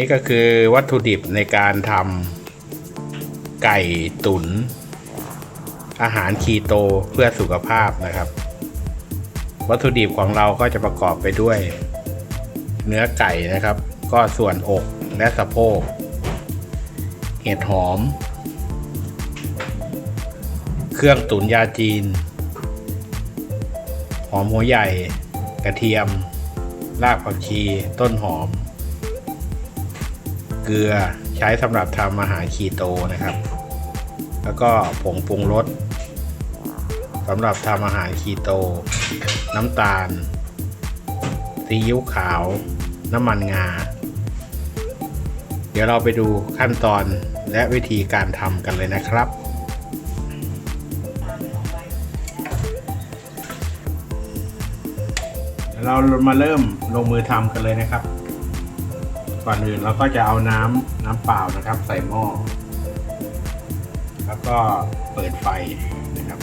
นี่ก็คือวัตถุดิบในการทำไก่ตุนอาหารคีโตเพื่อสุขภาพนะครับ วัตถุดิบของเราก็จะประกอบไปด้วย เนื้อไก่นะครับ ก็ส่วนอกและสะโพกเห็ดหอม เครื่องตุ๋นยาจีน หอมหัวใหญ่ กระเทียม รากผักชี ต้นหอม เกลือใช้สำหรับทำอาหารคีโตนะครับ แล้วก็ผงปรุงรสสำหรับทำอาหารคีโต น้ำตาลซีอิ๊วขาว น้ำมันงา เดี๋ยวเราไปดูขั้นตอนและวิธีการทำกันเลยนะครับเดี๋ยวเรามาเริ่มลงมือทำกันเลยนะครับ ก่อนอื่นเราก็จะเอาน้ำน้ำเปล่านะครับ ใส่หม้อ แล้วก็เปิดไฟนะครับ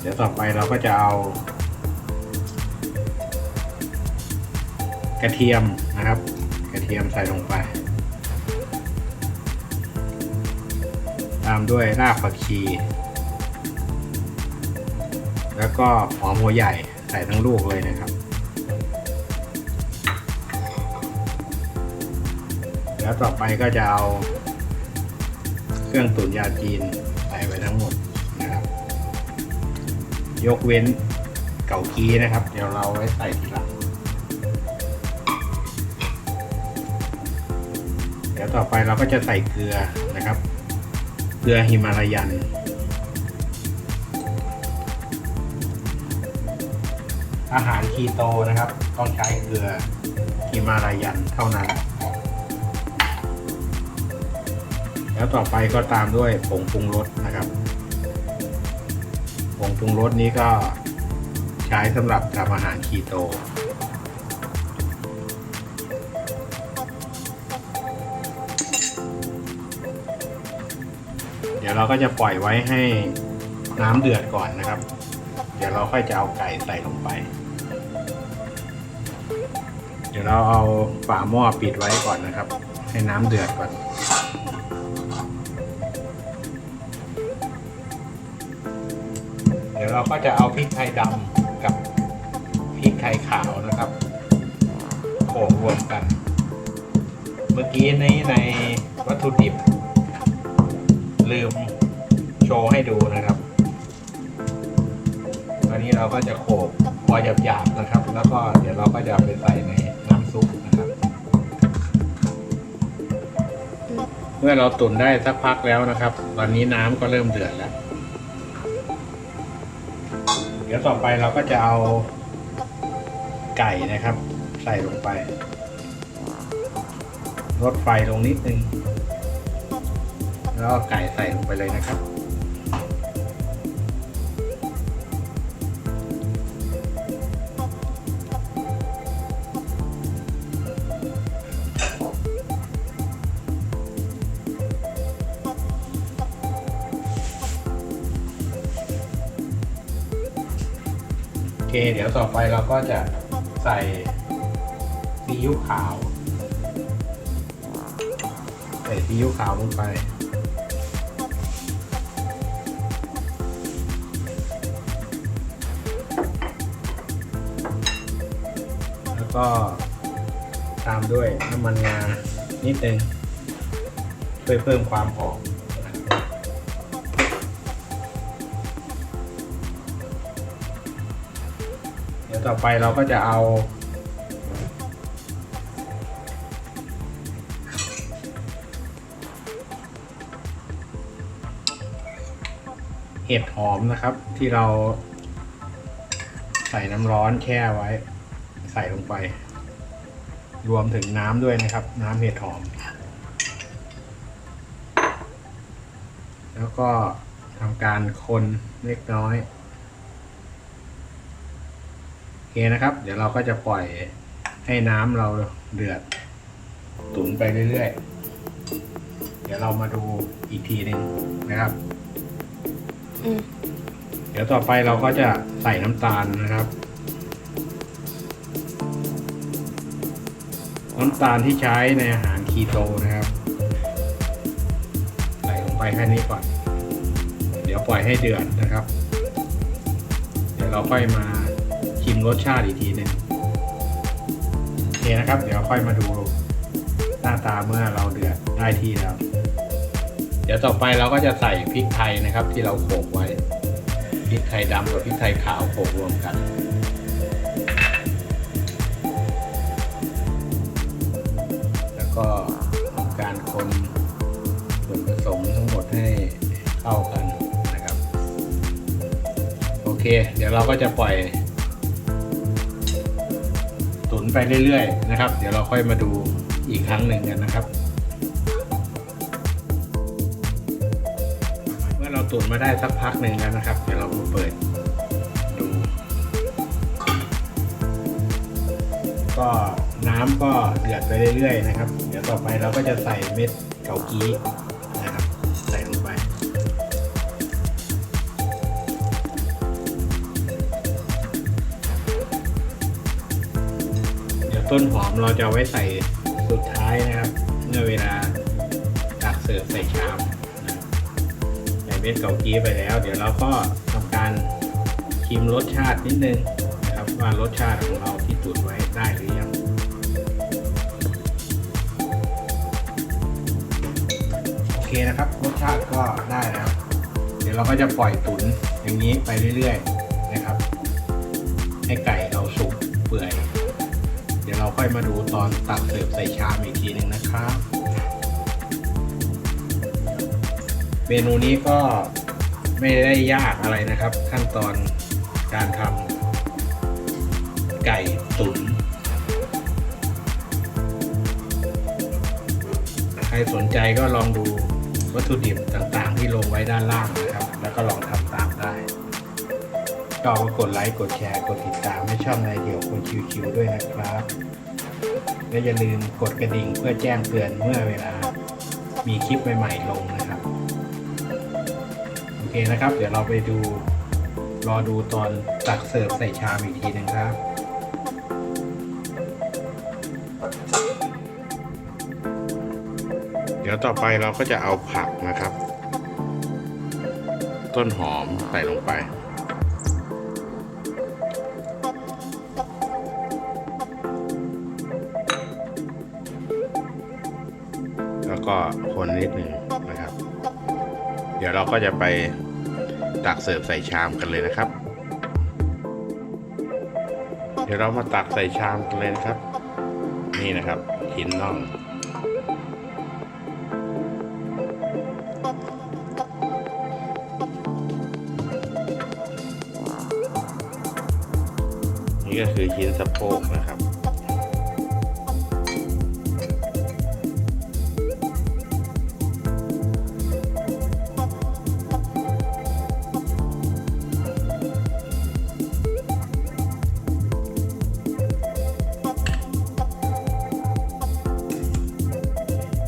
เดี๋ยวต่อไปเราก็จะเอา กระเทียมนะครับ กระเทียมใส่ลงไป ตามด้วยรากผักชี แล้วก็หอมหัวใหญ่ใส่ทั้งลูกเลยนะครับ แล้วต่อไปก็จะเอาเครื่องตุ๋นยาจีนใส่ไปทั้งหมดนะครับ ยกเว้นเกากีนะครับ เดี๋ยวเราไว้ใส่ทีหลังเดี๋ยวต่อไปเราก็จะใส่เกลือนะครับ เกลือฮิมาลายันอาหารคีโตนะครับ ต้องใช้เกลือฮิมาลายันเท่านั้น แล้วต่อไปก็ตามด้วยผงปรุงรสนะครับ ผงปรุงรสนี้ก็ใช้สำหรับทำอาหารคีโต เดี๋ยวเราก็จะปล่อยไว้ให้น้ำเดือดก่อนนะครับ เดี๋ยวเราค่อยจะเอาไก่ใส่ลงไป เดี๋ยวเราเอาฝาหม้อปิดไว้ก่อนนะครับ ให้น้ำเดือดก่อน เราก็จะเอาพริกไทยดำกับพริกไทยขาวนะครับโขลกรวมกัน เมื่อกี้ในในวัตถุดิบ ลืมโชว์ให้ดูนะครับตอนนี้เราก็จะโขลกพอหยาบๆนะครับ แล้วก็เดี๋ยวเราก็จะไปใส่ในน้ำซุปนะครับ เมื่อเราตุ๋นได้สักพักแล้วนะครับ ตอนนี้น้ำก็เริ่มเดือดแล้ว ดี๋ยวต่อไปเราก็จะเอาไก่นะครับ ใส่ลงไปลดไฟลงนิดนึง แล้วไก่ใส่ลงไปเลยนะครับ เค เดี๋ยวต่อไปเราก็จะใส่ซีอิ๊วขาว ใส่ซีอิ๊วขาวลงไป แล้วก็ตามด้วยน้ำมันงานิดนึงเพื่อเพิ่มความหอม ต่อไปเราก็จะเอาเห็ดหอมนะครับ ที่เราใส่น้ำร้อนแช่ไว้ ใส่ลงไป รวมถึงน้ำด้วยนะครับ น้ำเห็ดหอม แล้วก็ทำการคนเล็กน้อย เคนะครับ เดี๋ยวเราก็จะปล่อยให้น้ำเราเดือด ตุ๋นไปเรื่อยๆ เดี๋ยวเรามาดูอีกทีหนึ่งนะครับ อืมเดี๋ยวต่อไปเราก็จะใส่น้ำตาลนะครับ น้ำตาลที่ใช้ในอาหารคีโตนะครับ ใส่ลงไปแค่นี้ก่อน เดี๋ยวปล่อยให้เดือดนะครับ เดี๋ยวเราค่อยมาชิม รสชาติอีกทีหนึ่งโอเคนะครับ เดี๋ยวค่อยมาดูหน้าตาเมื่อเราเดือดได้ที่แล้ว เดี๋ยวต่อไปเราก็จะใส่พริกไทยนะครับ ที่เราโขลกไว้พริกไทยดำกับพริกไทยขาวโขลกรวมกันแล้วก็ทำการคนส่วนผสมทั้งหมดให้เข้ากันนะครับ โอเค เดี๋ยวเราก็จะปล่อย ไปเรื่อยๆนะครับ เดี๋ยวเราค่อยมาดูอีกครั้งหนึ่งกันนะครับ เมื่อเราตุ๋นมาได้สักพักหนึ่งแล้วนะครับ เดี๋ยวเรามาเปิดดู ก็น้ำก็เดือดไปเรื่อยๆนะครับ เดี๋ยวต่อไปเราก็จะใส่เม็ดเกากี้ ต้นหอมเราจะไว้ใส่สุดท้ายนะครับ เมื่อเวลาตักเสิร์ฟใส่ชามใส่เม็ดเกากี้ไปแล้ว เดี๋ยวเราก็ทำการชิมรสชาตินิดนึงนะครับว่ารสชาติของเราที่ตุ๋นไว้ได้หรือยังโอเคนะครับรสชาติก็ได้แล้ว เดี๋ยวเราก็จะปล่อยตุ๋นอย่างนี้ไปเรื่อย ๆ นะครับ ให้ไก่เราสุกเปื่อย ค่อยมาดูตอนตักเสิร์ฟใส่ชามอีกทีหนึ่งนะครับ เมนูนี้ก็ไม่ได้ยากอะไรนะครับ ขั้นตอนการทำไก่ตุ๋นใครสนใจก็ลองดูวัตถุดิบต่างๆ ที่ลงไว้ด้านล่างนะครับ แล้วก็ลองทำตามได้ก็กดไลค์ กดแชร์ กดติดตามให้ช่องนเดี่ยวคนชิวๆด้วยนะครับ และอย่าลืมกดกระดิ่งเพื่อแจ้งเตือนเมื่อเวลา มีคลิปใหม่ๆลงนะครับ โอเคนะครับ เดี๋ยวเราไปดูรอดูตอนตักเสิร์ฟใส่ชามอีกทีหนึ่งครับเดี๋ยวต่อไปเราก็จะเอาผักนะครับ ต้นหอมใส่ลงไป แล้วก็คนนิดหนึ่งนะครับ เดี๋ยวเราก็จะไปตักเสิร์ฟใส่ชามกันเลยนะครับ เดี๋ยวเรามาตักใส่ชามกันเลยนะครับ นี่นะครับหินน่องนี่ก็คือชิ้นสะโพกนะครับ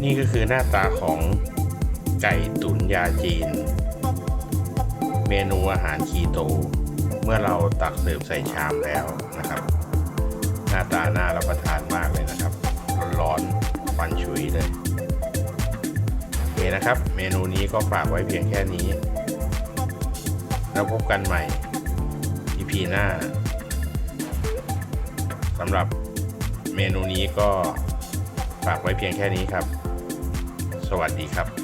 นี่ก็คือหน้าตาของไก่ตุ๋นยาจีน เมนูอาหารคีโต เมื่อเราตักเสิร์ฟใส่ชามแล้วนะครับ หน้าตาน่ารับประทานมากเลยนะครับ ร้อนๆฟันฉุยเลยโอเคนะครับ เมนูนี้ก็ฝากไว้เพียงแค่นี้ แล้วพบกันใหม่ EP หน้าสำหรับเมนูนี้ก็ฝากไว้เพียงแค่นี้ครับ วัสดีครับ